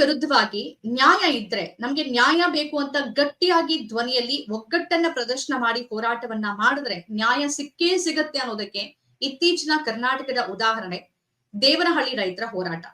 ವಿರುದ್ಧವಾಗಿ ನ್ಯಾಯ ಇದ್ರೆ ನಮ್ಗೆ ನ್ಯಾಯ ಬೇಕು ಅಂತ ಗಟ್ಟಿಯಾಗಿ ಧ್ವನಿಯಲ್ಲಿ ಒಗ್ಗಟ್ಟನ್ನ ಪ್ರದರ್ಶನ ಮಾಡಿ ಹೋರಾಟವನ್ನ ಮಾಡಿದ್ರೆ ನ್ಯಾಯ ಸಿಕ್ಕೇ ಸಿಗತ್ತೆ ಅನ್ನೋದಕ್ಕೆ ಇತ್ತೀಚಿನ ಕರ್ನಾಟಕದ ಉದಾಹರಣೆ ದೇವನಹಳ್ಳಿ ರೈತರ ಹೋರಾಟ.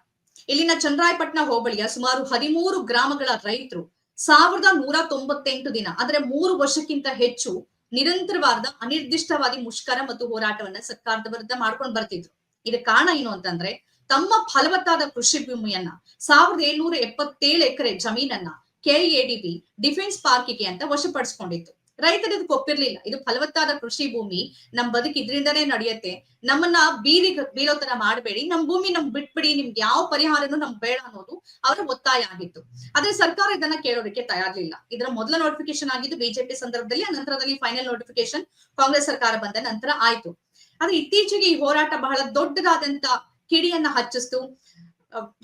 ಇಲ್ಲಿನ ಚಂದ್ರಾಯಪಟ್ಟಣ ಹೋಬಳಿಯ ಸುಮಾರು ಹದಿಮೂರು ಗ್ರಾಮಗಳ ರೈತರು ಸಾವಿರದ ನೂರ ತೊಂಬತ್ತೆಂಟು ದಿನ, ಅಂದ್ರೆ ಮೂರು ವರ್ಷಕ್ಕಿಂತ ಹೆಚ್ಚು ನಿರಂತರವಾದ ಅನಿರ್ದಿಷ್ಟವಾದಿ ಮುಷ್ಕರ ಮತ್ತು ಹೋರಾಟವನ್ನ ಸರ್ಕಾರದ ವಿರುದ್ಧ ಮಾಡ್ಕೊಂಡು ಬರ್ತಿದ್ರು. ಇದಕ್ಕೆ ಕಾರಣ ಏನು ಅಂತಂದ್ರೆ ತಮ್ಮ ಫಲವತ್ತಾದ ಕೃಷಿ ಭೂಮಿಯನ್ನ ಸಾವಿರದ ಏಳ್ನೂರ ಎಪ್ಪತ್ತೇಳು ಎಕರೆ ಜಮೀನನ್ನ ಕೆಎಡಿಬಿ ಡಿಫೆನ್ಸ್ ಪಾರ್ಕಿಗೆ ಅಂತ ವಶಪಡಿಸ್ಕೊಂಡಿತ್ತು. ರೈತರು ಇದಕ್ಕೆ ಒಪ್ಪಿರ್ಲಿಲ್ಲ. ಇದು ಫಲವತ್ತಾದ ಕೃಷಿ ಭೂಮಿ, ನಮ್ ಬದುಕು ಇದ್ರಿಂದನೇ ನಡೆಯುತ್ತೆ. ನಮ್ಮನ್ನ ಬೀರಿ ಬೀಳೋ ತರ ಮಾಡಬೇಡಿ. ನಮ್ ಭೂಮಿ ನಮ್ ಬಿಟ್ಬಿಡಿ. ನಿಮ್ಗೆ ಯಾವ ಪರಿಹಾರನೂ ನಮ್ಗೆ ಬೇಡ ಅನ್ನೋದು ಅವರ ಒತ್ತಾಯ ಆಗಿತ್ತು. ಆದ್ರೆ ಸರ್ಕಾರ ಇದನ್ನ ಕೇಳೋದಕ್ಕೆ ತಯಾರ್ಲಿಲ್ಲ. ಇದರ ಮೊದಲ ನೋಟಿಫಿಕೇಶನ್ ಆಗಿದ್ದು ಬಿಜೆಪಿ ಸಂದರ್ಭದಲ್ಲಿ ನಂತರದಲ್ಲಿ ಫೈನಲ್ ನೋಟಿಫಿಕೇಶನ್ ಕಾಂಗ್ರೆಸ್ ಸರ್ಕಾರ ಬಂದ ನಂತರ ಆಯ್ತು. ಆದ್ರೆ ಇತ್ತೀಚೆಗೆ ಈ ಹೋರಾಟ ಬಹಳ ದೊಡ್ಡದಾದಂತ ಕಿಡಿಯನ್ನ ಹಚ್ಚಿಸ್ತು.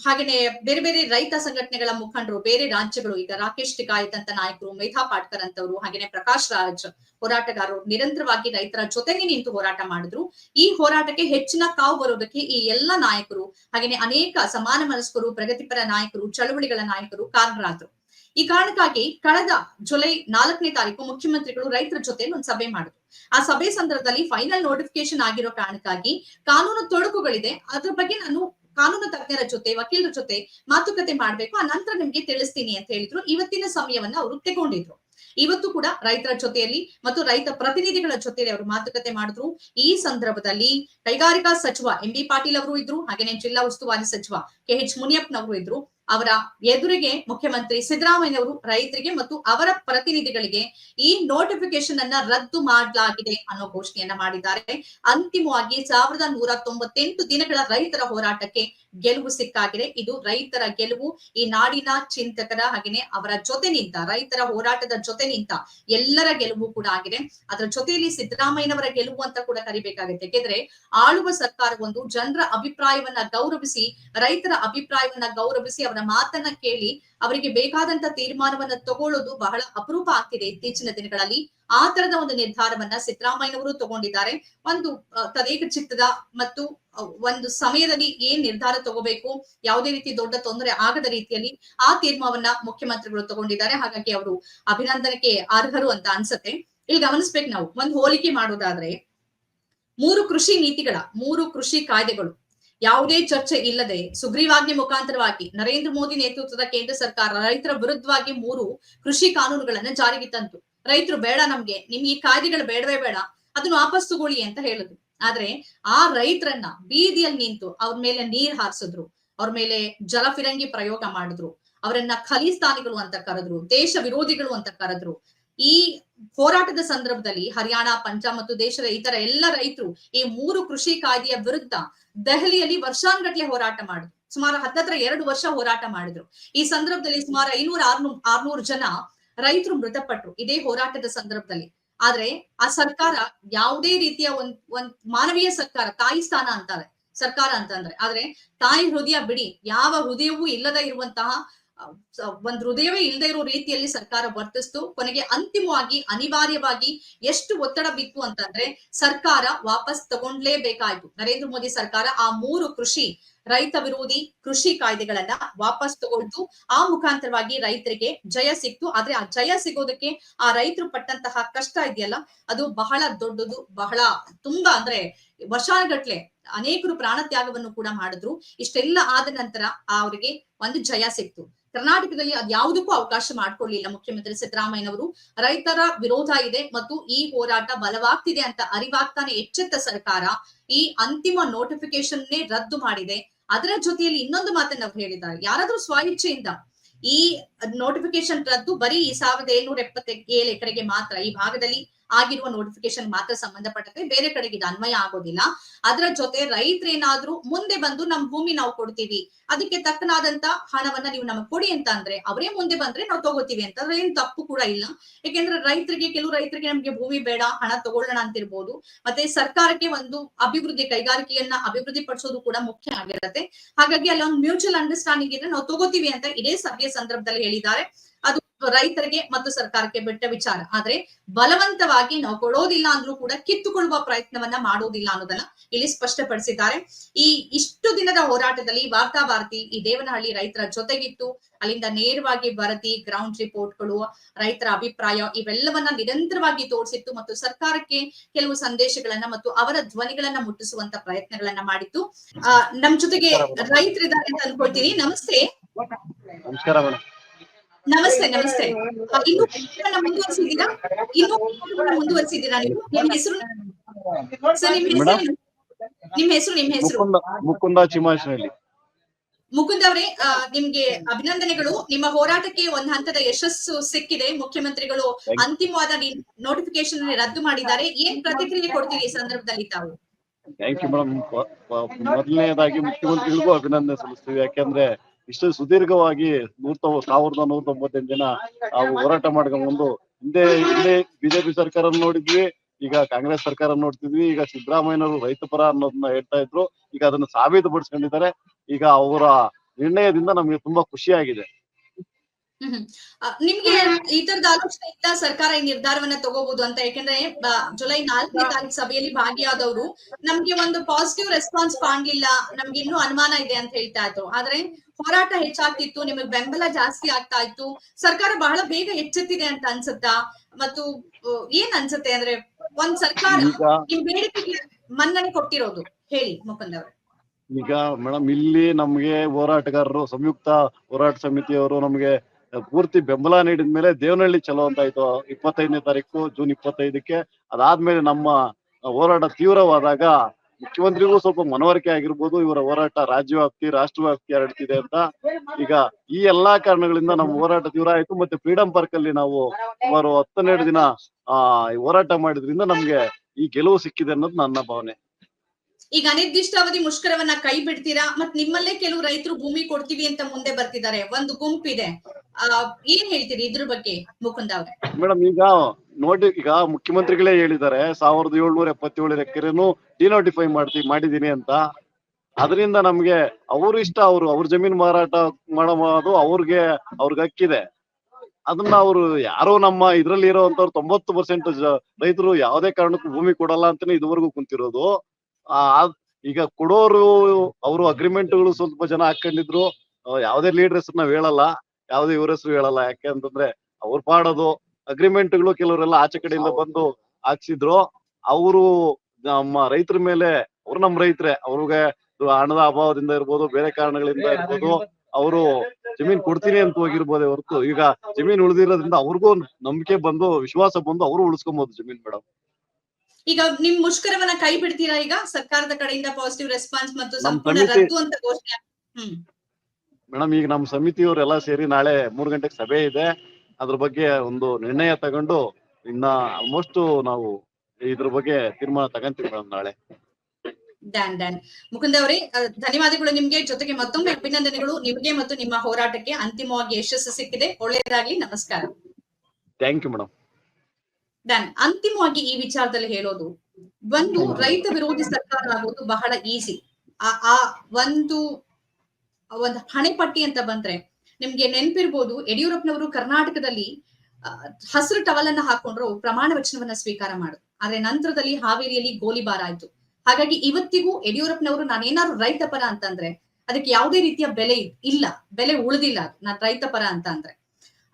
ಹಾಗೇನೇ ಬೇರೆ ಬೇರೆ ರೈತ ಸಂಘಟನೆಗಳ ಮುಖಂಡರು, ಬೇರೆ ರಾಜ್ಯಗಳು, ಈಗ ರಾಕೇಶ್ ಟಿಕಾಯತ್ ಅಂತ ನಾಯಕರು, ಮೇಧಾ ಪಾಟ್ಕರ್ ಅಂತವರು, ಹಾಗೇನೆ ಪ್ರಕಾಶ್ ರಾಜ್ ಹೋರಾಟಗಾರರು ನಿರಂತರವಾಗಿ ರೈತರ ಜೊತೆಗೆ ನಿಂತು ಹೋರಾಟ ಮಾಡಿದ್ರು. ಈ ಹೋರಾಟಕ್ಕೆ ಹೆಚ್ಚಿನ ಕಾವು ಬರೋದಕ್ಕೆ ಈ ಎಲ್ಲ ನಾಯಕರು, ಹಾಗೇನೆ ಅನೇಕ ಸಮಾನ ಮನಸ್ಕರು, ಪ್ರಗತಿಪರ ನಾಯಕರು, ಚಳವಳಿಗಳ ನಾಯಕರು ಕಾರಣರಾದ್ರು. ಈ ಕಾರಣಕ್ಕಾಗಿ ಕಳೆದ ಜುಲೈ ನಾಲ್ಕನೇ ತಾರೀಕು ಮುಖ್ಯಮಂತ್ರಿಗಳು ರೈತರ ಜೊತೆ ಒಂದು ಸಭೆ ಮಾಡಿದ್ರು. ಆ ಸಭೆ ಸಂದರ್ಭದಲ್ಲಿ ಫೈನಲ್ ನೋಟಿಫಿಕೇಶನ್ ಆಗಿರೋ ಕಾರಣಕ್ಕಾಗಿ ಕಾನೂನು ತೊಡಕುಗಳಿದೆ. ಅದ್ರ ಬಗ್ಗೆ ನಾನು ಕಾನೂನು ತಜ್ಞರ ಜೊತೆ, ವಕೀಲರ ಜೊತೆ ಮಾತುಕತೆ ಮಾಡ್ಬೇಕು. ಆ ನಂತರ ನಿಮ್ಗೆ ತಿಳಿಸ್ತೀನಿ ಅಂತ ಹೇಳಿದ್ರು. ಇವತ್ತಿನ ಸಮಯವನ್ನ ಅವರು ತಗೊಂಡಿದ್ರು. ಇವತ್ತು ಕೂಡ ರೈತರ ಜೊತೆಯಲ್ಲಿ ಮತ್ತು ರೈತ ಪ್ರತಿನಿಧಿಗಳ ಜೊತೆಯಲ್ಲಿ ಅವರು ಮಾತುಕತೆ ಮಾಡಿದ್ರು. ಈ ಸಂದರ್ಭದಲ್ಲಿ ಕೈಗಾರಿಕಾ ಸಚಿವ ಎಂ ಬಿ ಪಾಟೀಲ್ ಅವರು ಇದ್ರು. ಹಾಗೇನೆ ಜಿಲ್ಲಾ ಉಸ್ತುವಾರಿ ಸಚಿವ ಕೆ ಎಚ್ ಮುನಿಯಪ್ಪನವರು ಇದ್ರು. ಅವರ ಎದುರಿಗೆ ಮುಖ್ಯಮಂತ್ರಿ ಸಿದ್ದರಾಮಯ್ಯನವರು ರೈತರಿಗೆ ಮತ್ತು ಅವರ ಪ್ರತಿನಿಧಿಗಳಿಗೆ ಈ ನೋಟಿಫಿಕೇಶನ್ ಅನ್ನ ರದ್ದು ಮಾಡಲಾಗಿದೆ ಅನ್ನೋ ಘೋಷಣೆಯನ್ನ ಮಾಡಿದ್ದಾರೆ. ಅಂತಿಮವಾಗಿ ಸಾವಿರದ ನೂರ ತೊಂಬತ್ತೆಂಟು ದಿನಗಳ ರೈತರ ಹೋರಾಟಕ್ಕೆ ಗೆಲುವು ಸಿಕ್ಕಾಗಿದೆ. ಇದು ರೈತರ ಗೆಲುವು. ಈ ನಾಡಿನ ಚಿಂತಕರ ಹಾಗೇನೆ ಅವರ ಜೊತೆ ನಿಂತ, ರೈತರ ಹೋರಾಟದ ಜೊತೆ ನಿಂತ ಎಲ್ಲರ ಗೆಲುವು ಕೂಡ ಆಗಿದೆ. ಅದರ ಜೊತೆಯಲ್ಲಿ ಸಿದ್ದರಾಮಯ್ಯನವರ ಗೆಲುವು ಅಂತ ಕೂಡ ಕರಿಬೇಕಾಗುತ್ತೆ. ಯಾಕೆಂದ್ರೆ ಆಳುವ ಸರ್ಕಾರ ಒಂದು ಜನರ ಅಭಿಪ್ರಾಯವನ್ನ ಗೌರವಿಸಿ, ರೈತರ ಅಭಿಪ್ರಾಯವನ್ನ ಗೌರವಿಸಿ ಅವರ ಮಾತನ್ನ ಕೇಳಿ ಅವರಿಗೆ ಬೇಕಾದಂತ ತೀರ್ಮಾನವನ್ನ ತಗೊಳ್ಳೋದು ಬಹಳ ಅಪರೂಪ ಆಗ್ತಿದೆ ಇತ್ತೀಚಿನ ದಿನಗಳಲ್ಲಿ. ಆ ತರದ ಒಂದು ನಿರ್ಧಾರವನ್ನ ಸಿದ್ದರಾಮಯ್ಯನವರು ತಗೊಂಡಿದ್ದಾರೆ. ಒಂದು ತದೇಕ ಚಿತ್ತದ ಮತ್ತು ಒಂದು ಸಮಯದಲ್ಲಿ ಏನ್ ನಿರ್ಧಾರ ತಗೋಬೇಕು, ಯಾವುದೇ ರೀತಿ ದೊಡ್ಡ ತೊಂದರೆ ಆಗದ ರೀತಿಯಲ್ಲಿ ಆ ತೀರ್ಮಾನವನ್ನ ಮುಖ್ಯಮಂತ್ರಿಗಳು ತಗೊಂಡಿದ್ದಾರೆ. ಹಾಗಾಗಿ ಅವರು ಅಭಿನಂದನೆಗೆ ಅರ್ಹರು ಅಂತ ಅನ್ಸತ್ತೆ. ಇಲ್ಲಿ ಗಮನಿಸ್ಬೇಕು ನಾವು. ಒಂದು ಹೋಲಿಕೆ ಮಾಡೋದಾದ್ರೆ, ಮೂರು ಕೃಷಿ ನೀತಿಗಳ, ಮೂರು ಕೃಷಿ ಕಾಯ್ದೆಗಳು ಯಾವುದೇ ಚರ್ಚೆ ಇಲ್ಲದೆ ಸುಗ್ರೀವಾಜ್ಞೆ ಮುಖಾಂತರವಾಗಿ ನರೇಂದ್ರ ಮೋದಿ ನೇತೃತ್ವದ ಕೇಂದ್ರ ಸರ್ಕಾರ ರೈತರ ವಿರುದ್ಧವಾಗಿ ಮೂರು ಕೃಷಿ ಕಾನೂನುಗಳನ್ನ ಜಾರಿಗೆ ತಂತು. ರೈತರು ಬೇಡ ನಮ್ಗೆ, ನಿಮ್ಗೆ ಈ ಕಾಯ್ದೆಗಳು ಬೇಡವೇ ಬೇಡ, ಅದನ್ನು ವಾಪಸ್ ತಗೊಳ್ಳಿ ಅಂತ ಹೇಳಿದ್ರು. ಆದ್ರೆ ಆ ರೈತರನ್ನ ಬೀದಿಯಲ್ಲಿ ನಿಂತು ಅವ್ರ ಮೇಲೆ ನೀರ್ ಹಾರಿಸಿದ್ರು, ಅವ್ರ ಮೇಲೆ ಜಲಫಿರಂಗಿ ಪ್ರಯೋಗ ಮಾಡಿದ್ರು, ಅವರನ್ನ ಖಲಿಸ್ತಾನಿಗಳು ಅಂತ ಕರೆದ್ರು, ದೇಶ ವಿರೋಧಿಗಳು ಅಂತ ಕರೆದ್ರು. ಈ ಹೋರಾಟದ ಸಂದರ್ಭದಲ್ಲಿ ಹರಿಯಾಣ, ಪಂಜಾಬ್ ಮತ್ತು ದೇಶದ ಇತರ ಎಲ್ಲ ರೈತರು ಈ ಮೂರು ಕೃಷಿ ಕಾಯ್ದೆಯ ವಿರುದ್ಧ ದೆಹಲಿಯಲ್ಲಿ ವರ್ಷಾನ್ಗಟ್ಲೆ ಹೋರಾಟ ಮಾಡಿದ್ರು. ಸುಮಾರು ಹತ್ತತ್ರ ಎರಡು ವರ್ಷ ಹೋರಾಟ ಮಾಡಿದ್ರು. ಈ ಸಂದರ್ಭದಲ್ಲಿ ಸುಮಾರು ಐನೂರ ಆರ್ನೂರ್ ಆರ್ನೂರು ಜನ ರೈತರು ಮೃತಪಟ್ಟರು ಇದೇ ಹೋರಾಟದ ಸಂದರ್ಭದಲ್ಲಿ. ಆದ್ರೆ ಆ ಸರ್ಕಾರ ಯಾವುದೇ ರೀತಿಯ ಒಂದ್ ಒಂದ್ ಮಾನವೀಯ ಸರ್ಕಾರ, ತಾಯಿ ಸ್ಥಾನ ಅಂತಾರೆ, ಸರ್ಕಾರ ಅಂತಂದ್ರೆ ಆದ್ರೆ ತಾಯಿ ಹೃದಯ ಬಿಡಿ, ಯಾವ ಹೃದಯವೂ ಇಲ್ಲದ ಇರುವಂತಹ ಒಂದ್ ಹೃದಯವೇ ಇಲ್ಲದೆ ಇರೋ ರೀತಿಯಲ್ಲಿ ಸರ್ಕಾರ ವರ್ತಿಸ್ತು. ಕೊನೆಗೆ ಅಂತಿಮವಾಗಿ, ಅನಿವಾರ್ಯವಾಗಿ ಎಷ್ಟು ಒತ್ತಡ ಬಿತ್ತು ಅಂತಂದ್ರೆ ಸರ್ಕಾರ ವಾಪಸ್ ತಗೊಂಡ್ಲೇಬೇಕಾಯ್ತು. ನರೇಂದ್ರ ಮೋದಿ ಸರ್ಕಾರ ಆ ಮೂರು ಕೃಷಿ ರೈತ ವಿರೋಧಿ ಕೃಷಿ ಕಾಯ್ದೆಗಳನ್ನ ವಾಪಸ್ ತಗೊಳ್ತು ಆ ಮುಖಾಂತರವಾಗಿ ರೈತರಿಗೆ ಜಯ ಸಿಕ್ತು. ಆದ್ರೆ ಆ ಜಯ ಸಿಗೋದಕ್ಕೆ ಆ ರೈತರು ಪಟ್ಟಂತಹ ಕಷ್ಟ ಇದೆಯಲ್ಲ, ಅದು ಬಹಳ ದೊಡ್ಡದು, ಬಹಳ ತುಂಬಾ ಅಂದ್ರೆ ವರ್ಷಾನುಗಟ್ಲೆ ಅನೇಕರು ಪ್ರಾಣ ತ್ಯಾಗವನ್ನು ಕೂಡ ಮಾಡಿದ್ರು. ಇಷ್ಟೆಲ್ಲ ಆದ ನಂತರ ಅವರಿಗೆ ಒಂದು ಜಯ ಸಿಕ್ತು. ಕರ್ನಾಟಕದಲ್ಲಿ ಅದ್ ಯಾವುದಕ್ಕೂ ಅವಕಾಶ ಮಾಡ್ಕೊಳ್ಳಿಲ್ಲ ಮುಖ್ಯಮಂತ್ರಿ ಸಿದ್ದರಾಮಯ್ಯನವರು. ರೈತರ ವಿರೋಧ ಇದೆ ಮತ್ತು ಈ ಹೋರಾಟ ಬಲವಾಗ್ತಿದೆ ಅಂತ ಅರಿವಾಗ್ತಾನೆ ಎಚ್ಚೆತ್ತ ಸರ್ಕಾರ ಈ ಅಂತಿಮ ನೋಟಿಫಿಕೇಶನ್ನೇ ರದ್ದು ಮಾಡಿದೆ. ಅದರ ಜೊತೆಯಲ್ಲಿ ಇನ್ನೊಂದು ಮಾತನ್ನ ನಾವು ಹೇಳಿದ್ದಾರೆ. ಯಾರಾದ್ರೂ ಸ್ವಇಚ್ಛೆಯಿಂದ ಈ ನೋಟಿಫಿಕೇಶನ್ ರದ್ದು ಬರೀ ಸಾವಿರದ ಏಳ್ನೂರ ಎಪ್ಪತ್ತ ಏಳು ಎಕರೆಗೆ ಮಾತ್ರ ಈ ಭಾಗದಲ್ಲಿ ಆಗಿರುವ ನೋಟಿಫಿಕೇಶನ್ ಮಾತ್ರ ಸಂಬಂಧಪಟ್ಟಂತೆ ಬೇರೆ ಕಡೆಗೆ ಇದು ಅನ್ವಯ ಆಗೋದಿಲ್ಲ. ಅದರ ಜೊತೆ ರೈತರೇನಾದ್ರೂ ಮುಂದೆ ಬಂದು ನಮ್ ಭೂಮಿ ನಾವು ಕೊಡ್ತೀವಿ. ಅದಕ್ಕೆ ತಕ್ಕನಾದಂತ ಹಣವನ್ನ ನೀವು ನಮಗ್ ಕೊಡಿ ಅಂತ ಅಂದ್ರೆ ಅವರೇ ಮುಂದೆ ಬಂದ್ರೆ ನಾವು ತಗೋತೀವಿ ಅಂತ. ಏನ್ ತಪ್ಪು ಕೂಡ ಇಲ್ಲ. ಯಾಕೆಂದ್ರೆ ರೈತರಿಗೆ, ಕೆಲವು ರೈತರಿಗೆ ನಮ್ಗೆ ಭೂಮಿ ಬೇಡ, ಹಣ ತಗೊಳ್ಳೋಣ ಅಂತಿರ್ಬೋದು. ಮತ್ತೆ ಸರ್ಕಾರಕ್ಕೆ ಒಂದು ಅಭಿವೃದ್ಧಿ ಕೈಗಾರಿಕೆಯನ್ನ ಅಭಿವೃದ್ಧಿ ಪಡಿಸೋದು ಕೂಡ ಮುಖ್ಯ ಆಗಿರುತ್ತೆ. ಹಾಗಾಗಿ ಅಲ್ಲಿ ಒಂದು ಮ್ಯೂಚುವಲ್ ಅಂಡರ್ಸ್ಟ್ಯಾಂಡಿಂಗ್ ಇದ್ರೆ ನಾವು ತಗೋತೀವಿ ಅಂತ ಇದೇ ಸಭೆಯ ಸಂದರ್ಭದಲ್ಲಿ ಹೇಳಿದ್ದಾರೆ. ರೈತರಿಗೆ ಮತ್ತು ಸರ್ಕಾರಕ್ಕೆ ಬಿಟ್ಟ ವಿಚಾರ. ಆದ್ರೆ ಬಲವಂತವಾಗಿ ನಾವು ಕೊಡೋದಿಲ್ಲ ಅಂದ್ರೂ ಕೂಡ ಕಿತ್ತುಕೊಳ್ಳುವ ಪ್ರಯತ್ನವನ್ನ ಮಾಡೋದಿಲ್ಲ ಅನ್ನೋದನ್ನ ಇಲ್ಲಿ ಸ್ಪಷ್ಟಪಡಿಸಿದ್ದಾರೆ. ಈ ಇಷ್ಟು ದಿನದ ಹೋರಾಟದಲ್ಲಿ ವಾರ್ತಾ ಭಾರತಿ ಈ ದೇವನಹಳ್ಳಿ ರೈತರ ಜೊತೆಗಿತ್ತು ಅಲ್ಲಿಂದ ನೇರವಾಗಿ ವರದಿ ಗ್ರೌಂಡ್ ರಿಪೋರ್ಟ್ಗಳು ರೈತರ ಅಭಿಪ್ರಾಯ ಇವೆಲ್ಲವನ್ನ ನಿರಂತರವಾಗಿ ತೋರಿಸಿತ್ತು ಮತ್ತು ಸರ್ಕಾರಕ್ಕೆ ಕೆಲವು ಸಂದೇಶಗಳನ್ನ ಮತ್ತು ಅವರ ಧ್ವನಿಗಳನ್ನ ಮುಟ್ಟಿಸುವಂತ ಪ್ರಯತ್ನಗಳನ್ನ ಮಾಡಿತ್ತು. ಆ ನಮ್ ಜೊತೆಗೆ ರೈತರಿದ್ದಾರೆ ಅಂತ ಅನ್ಕೊಳ್ತೀನಿ. ನಮಸ್ತೆ. ನಮಸ್ಕಾರ ಮೇಡಮ್ ನಮಸ್ತೆ ನಮಸ್ತೆ. ಇನ್ನು ಮುಂದುವರಿಸಿದ್ದೀರಾ? ಇನ್ನು ಮುಂದುವರಿಸಿದ್ದೀರಾ ನೀವು? ನಿಮ್ ಹೆಸರು? ಸರ್ ನಿಮ್ ಹೆಸರು? ನಿಮ್ ಹೆಸರು ನಿಮ್ ಹೆಸರು? ಮುಕುಂದ ಚಿಮಾಶ್ನಲ್ಲಿ ಮುಕುಂದ್ ಅವರೇ ನಿಮ್ಗೆ ಅಭಿನಂದನೆಗಳು. ನಿಮ್ಮ ಹೋರಾಟಕ್ಕೆ ಒಂದ್ ಹಂತದ ಯಶಸ್ಸು ಸಿಕ್ಕಿದೆ. ಮುಖ್ಯಮಂತ್ರಿಗಳು. ಅಂತಿಮವಾದ ನೋಟಿಫಿಕೇಶನ್ ರದ್ದು ಮಾಡಿದ್ದಾರೆ. ಏನ್ ಪ್ರತಿಕ್ರಿಯೆ ಕೊಡ್ತೀರಿ ಈ ಸಂದರ್ಭದಲ್ಲಿ ತಾವು? ಥ್ಯಾಂಕ್ ಯು ಮೇಡಮ್ ಮೊದಲನೇದಾಗಿ ಮುಖ್ಯಮಂತ್ರಿಗಳಿಗೂ ಅಭಿನಂದನೆ ಸಲ್ಲಿಸ್ತೀವಿ. ಯಾಕೆಂದ್ರೆ ಇಷ್ಟು ಸುದೀರ್ಘವಾಗಿ ನೂರ ಸಾವಿರದ ನೂರ ತೊಂಬತ್ತೆಂಟು ಜನ ನಾವು ಹೋರಾಟ ಮಾಡ್ಕೊಂಡ್ಬಂದು ಹಿಂದೆ ಹಿಂದೆ ಬಿಜೆಪಿ ಸರ್ಕಾರ ನೋಡಿದ್ವಿ, ಈಗ ಕಾಂಗ್ರೆಸ್ ಸರ್ಕಾರ ನೋಡ್ತಿದ್ವಿ, ಈಗ ಸಿದ್ದರಾಮಯ್ಯನವರು ರೈತ ಪರ ಅನ್ನೋದನ್ನ ಹೇಳ್ತಾ ಇದ್ರು, ಈಗ ಅದನ್ನ ಸಾಬೀತುಪಡಿಸ್ಕೊಂಡಿದ್ದಾರೆ. ಈಗ ಅವರ ನಿರ್ಣಯದಿಂದ ನಮಗೆ ತುಂಬಾ ಖುಷಿಯಾಗಿದೆ. ನಿಮ್ಗೆ ಈ ತರದ ಆಲೋಚನೆ ಇತ್ತ? ಸರ್ಕಾರ ಈ ನಿರ್ಧಾರವನ್ನ ತಗೋಬಹುದು ಅಂತ? ಯಾಕಂದ್ರೆ ಜುಲೈ ನಾಲ್ಕನೇ ತಾರೀಕು ಸಭೆಯಲ್ಲಿ ಭಾಗಿಯಾದವರು ನಮ್ಗೆ ಒಂದು ಪಾಸಿಟಿವ್ ರೆಸ್ಪಾನ್ಸ್ ಕಾಣ್ಲಿಲ್ಲ. ನಮ್ಗೆ ಇನ್ನೂ ಅನುಮಾನ ಇದೆ ಅಂತ ಹೇಳ್ತಾ ಇದ್ರು. ಆದ್ರೆ ಹೋರಾಟ ಹೆಚ್ಚಾಗ್ತಿತ್ತು ನಿಮಗ್ ಬೆಂಬಲ ಜಾಸ್ತಿ ಆಗ್ತಾ ಇತ್ತು. ಸರ್ಕಾರ ಬಹಳ ಬೇಗ ಎಚ್ಚೆತ್ತಿದೆ ಅಂತ ಅನ್ಸುತ್ತಾ? ಮತ್ತು ಏನ್ ಅನ್ಸುತ್ತೆ ಅಂದ್ರೆ ಒಂದ್ ಸರ್ಕಾರ ನಿಮ್ ಬೇಡಿಕೆಗೆ ಮನ್ನಣೆ ಕೊಟ್ಟಿರೋದು. ಹೇಳಿ ಮುಕುಂದ್ ಅವ್ರೆ. ಈಗ ಮೇಡಮ್ ಇಲ್ಲಿ ನಮ್ಗೆ ಹೋರಾಟಗಾರರು ಸಂಯುಕ್ತ ಹೋರಾಟ ಸಮಿತಿಯವರು ನಮ್ಗೆ ಪೂರ್ತಿ ಬೆಂಬಲ ನೀಡಿದ ಮೇಲೆ ದೇವನಹಳ್ಳಿ ಚಲೋ ಅಂತ ಆಯ್ತು. ಇಪ್ಪತ್ತೈದನೇ ತಾರೀಕು ಜೂನ್ ಇಪ್ಪತ್ತೈದಕ್ಕೆ ಅದಾದ್ಮೇಲೆ ನಮ್ಮ ಹೋರಾಟ ತೀವ್ರವಾದಾಗ ಮುಖ್ಯಮಂತ್ರಿಗೂ ಸ್ವಲ್ಪ ಮನವರಿಕೆ ಆಗಿರ್ಬೋದು. ಇವರ ಹೋರಾಟ ರಾಜ್ಯವ್ಯಾಪ್ತಿ, ರಾಷ್ಟ್ರವ್ಯಾಪ್ತಿ ಹರಡ್ತಿದೆ ಅಂತ. ಈಗ ಈ ಎಲ್ಲಾ ಕಾರಣಗಳಿಂದ ನಮ್ಮ ಹೋರಾಟ ತೀವ್ರ ಆಯ್ತು. ಮತ್ತೆ ಫ್ರೀಡಂ ಪಾರ್ಕ್ ಅಲ್ಲಿ ನಾವು ಸುಮಾರು ಹತ್ತನ್ನೆರಡು ದಿನ, ಆ ಹೋರಾಟ ಮಾಡಿದ್ರಿಂದ ನಮ್ಗೆ ಈ ಗೆಲುವು ಸಿಕ್ಕಿದೆ ಅನ್ನೋದು ನನ್ನ ಭಾವನೆ. ಈಗ ಅನಿರ್ದಿಷ್ಟಾವಧಿ ಮುಷ್ಕರವನ್ನ ಕೈ ಬಿಡ್ತೀರಾ? ಮತ್ ನಿಮ್ಮಲ್ಲೇ ಕೆಲವು ರೈತರು ಭೂಮಿ ಕೊಡ್ತೀವಿ ಅಂತ ಮುಂದೆ ಬರ್ತಿದ್ದಾರೆ. ಒಂದು ಗುಂಪಿದೆ. ಏನ್ ಹೇಳ್ತೀರಿ ಇದ್ರ ಬಗ್ಗೆ, ಮುಕುಂದ ಮೇಡಮ್, ಈಗ ನೋಡಿ, ಈಗ ಮುಖ್ಯಮಂತ್ರಿಗಳೇ ಹೇಳಿದ್ದಾರೆ, ಸಾವಿರದ ಏಳ್ನೂರ ಎಪ್ಪತ್ತೇಳು ಎಕರೆನು ಡಿನೋಟಿಫೈ ಮಾಡ್ತಿ, ಮಾಡಿದೀನಿ ಅಂತ. ಅದರಿಂದ ನಮ್ಗೆ ಅವ್ರ ಇಷ್ಟ, ಅವರು, ಅವ್ರ ಜಮೀನ್ ಮಾರಾಟ ಮಾಡೋದು ಅವ್ರಿಗೆ ಅವ್ರಿಗೆ ಹಕ್ಕಿದೆ. ಅದನ್ನ ಅವರು ಯಾರೋ ನಮ್ಮ ಇದ್ರಲ್ಲಿ ಇರೋಂತವ್ರು ತೊಂಬತ್ತು ಪರ್ಸೆಂಟ್ ರೈತರು ಯಾವುದೇ ಕಾರಣಕ್ಕೂ ಭೂಮಿ ಕೊಡಲ್ಲ ಅಂತಾನೆ ಇದುವರೆಗೂ ಕುಂತಿರೋದು. ಆ ಈಗ ಕೊಡೋರು, ಅವರು ಅಗ್ರಿಮೆಂಟ್ಗಳು ಸ್ವಲ್ಪ ಜನ ಹಾಕೊಂಡಿದ್ರು. ಯಾವುದೇ ಲೀಡರ್ಸ್ ನಾವ್ ಹೇಳಲ್ಲ. ಯಾವುದೇ ಇವ್ರ ಹೆಸರು ಹೇಳಲ್ಲ. ಯಾಕೆ ಅಂತಂದ್ರೆ ಅವ್ರು ಪಾಡೋದು ಅಗ್ರಿಮೆಂಟ್ಗಳು ಕೆಲವರೆಲ್ಲ ಆಚೆ ಕಡೆಯಿಂದ ಬಂದು ಹಾಕ್ಸಿದ್ರು. ಅವರು ನಮ್ಮ ರೈತರ ಮೇಲೆ ಅವ್ರು ನಮ್ಮ ರೈತರೇ. ಅವ್ರಿಗೆ ಹಣದ ಅಭಾವದಿಂದ ಇರ್ಬೋದು ಬೇರೆ ಕಾರಣಗಳಿಂದ ಇರ್ಬೋದು ಅವರು ಜಮೀನ್ ಕೊಡ್ತೀನಿ ಅಂತ ಹೋಗಿರ್ಬೋದೇ ಹೊರತು. ಈಗ ಜಮೀನ್ ಉಳಿದಿರೋದ್ರಿಂದ ಅವ್ರಿಗೂ ನಂಬಿಕೆ ಬಂದು ವಿಶ್ವಾಸ ಬಂದು ಅವರು ಉಳಿಸ್ಕೊಬಹುದು ಜಮೀನ್ ಮೇಡಮ್. ಈಗ ನಿಮ್ ಮುಷ್ಕರವನ್ನ ಕೈ ಬಿಡ್ತೀರಾ ಈಗ? ಸರ್ಕಾರದ ಕಡೆಯಿಂದ ಪಾಸಿಟಿವ್ ರೆಸ್ಪಾನ್ಸ್ ಮತ್ತು ಸಂಪೂರ್ಣ ರದ್ದು ಅಂತ ಘೋಷಣೆ ಹ್ಮ್. ಮೇಡಮ್ ಈಗ ನಮ್ಮ ಸಮಿತಿಯವರೆಲ್ಲ ಸೇರಿ ನಾಳೆ ಮೂರು ಗಂಟೆಗೆ ಸಭೆ ಇದೆ. ಅದ್ರ ಬಗ್ಗೆ ಒಂದು ನಿರ್ಣಯ ತಗೊಂಡು ಇನ್ನ ಆಲ್ಮೋಸ್ಟ್ ನಾವು ಇದ್ರ ಬಗ್ಗೆ ತೀರ್ಮಾನ ತಗೊಂತೀವಿ ಮೇಡಮ್ ನಾಳೆ. ಡ್ಯಾನ್ ಡ್ಯಾನ್ ಮುಕುಂದ ಅವರೇ ಧನ್ಯವಾದಗಳು ನಿಮ್ಗೆ. ಜೊತೆಗೆ ಮತ್ತೊಮ್ಮೆ ಅಭಿನಂದನೆಗಳು ನಿಮಗೆ ಮತ್ತು ನಿಮ್ಮ ಹೋರಾಟಕ್ಕೆ ಅಂತಿಮವಾಗಿ ಯಶಸ್ಸು ಸಿಕ್ಕಿದೆ. ಒಳ್ಳೆಯದಾಗ್ಲಿ ನಮಸ್ಕಾರ. Thank you madam. ಡ್ಯಾನ್ ಅಂತಿಮವಾಗಿ ಈ ವಿಚಾರದಲ್ಲಿ ಹೇಳೋದು ಒಂದು ರೈತ ವಿರೋಧಿ ಸರ್ಕಾರ ಆಗೋದು ಬಹಳ ಈಸಿ. ಆ ಆ ಒಂದು ಒಂದು ಹಣೆಪಟ್ಟಿ ಅಂತ ಬಂದ್ರೆ ನಿಮ್ಗೆ ನೆನ್ಪಿರ್ಬೋದು ಯಡಿಯೂರಪ್ಪನವರು ಕರ್ನಾಟಕದಲ್ಲಿ ಹಸಿರು ಹಸಿರು ಅನ್ನ ಹಾಕೊಂಡ್ರು, ಪ್ರಮಾಣ ವಚನವನ್ನ ಸ್ವೀಕಾರ ಮಾಡುದು ಆದ್ರೆ ನಂತರದಲ್ಲಿ ಹಾವೇರಿಯಲ್ಲಿ ಗೋಲಿಬಾರ್ ಆಯ್ತು. ಹಾಗಾಗಿ ಇವತ್ತಿಗೂ ಯಡಿಯೂರಪ್ಪನವರು ನಾನೇನಾದ್ರು ರೈತ ಪರ ಅಂತಂದ್ರೆ ಅದಕ್ಕೆ ಯಾವುದೇ ರೀತಿಯ ಬೆಲೆ ಇಲ್ಲ. ಬೆಲೆ ಉಳಿದಿಲ್ಲ ನಾನ್ ರೈತ ಪರ ಅಂತ ಅಂದ್ರೆ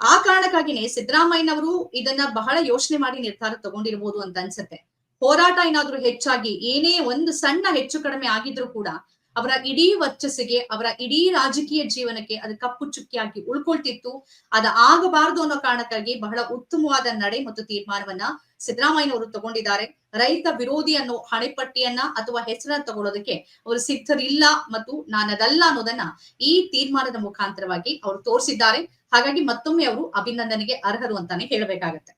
ಆ ಕಾರಣಕ್ಕಾಗಿನೇ ಸಿದ್ದರಾಮಯ್ಯನವರು ಇದನ್ನ ಬಹಳ ಯೋಚನೆ ಮಾಡಿ ನಿರ್ಧಾರ ತಗೊಂಡಿರ್ಬೋದು ಅಂತ ಅನ್ಸುತ್ತೆ. ಹೋರಾಟ ಏನಾದ್ರೂ ಹೆಚ್ಚಾಗಿ ಏನೇ ಒಂದು ಸಣ್ಣ ಹೆಚ್ಚು ಕಡಿಮೆ ಆಗಿದ್ರು ಕೂಡ ಅವರ ಇಡೀ ವರ್ಚಸ್ಸಿಗೆ, ಅವರ ಇಡೀ ರಾಜಕೀಯ ಜೀವನಕ್ಕೆ ಅದು ಕಪ್ಪು ಚುಕ್ಕಿಯಾಗಿ ಉಳ್ಕೊಳ್ತಿತ್ತು. ಅದ ಆಗಬಾರದು ಅನ್ನೋ ಕಾರಣಕ್ಕಾಗಿ ಬಹಳ ಉತ್ತಮವಾದ ನಡೆ ಮತ್ತು ತೀರ್ಮಾನವನ್ನ ಸಿದ್ದರಾಮಯ್ಯನವರು ತಗೊಂಡಿದ್ದಾರೆ. ರೈತ ವಿರೋಧಿ ಅನ್ನೋ ಹಣೆಪಟ್ಟಿಯನ್ನ ಅಥವಾ ಹೆಸರನ್ನ ತಗೊಳ್ಳೋದಕ್ಕೆ ಅವರು ಸಿದ್ಧರಿಲ್ಲ ಮತ್ತು ನಾನದಲ್ಲ ಅನ್ನೋದನ್ನ ಈ ತೀರ್ಮಾನದ ಮುಖಾಂತರವಾಗಿ ಅವರು ತೋರಿಸಿದ್ದಾರೆ. ಹಾಗಾಗಿ ಮತ್ತೊಮ್ಮೆ ಅವರು ಅಭಿನಂದನೆಗೆ ಅರ್ಹರು ಅಂತಾನೆ ಹೇಳಬೇಕಾಗತ್ತೆ.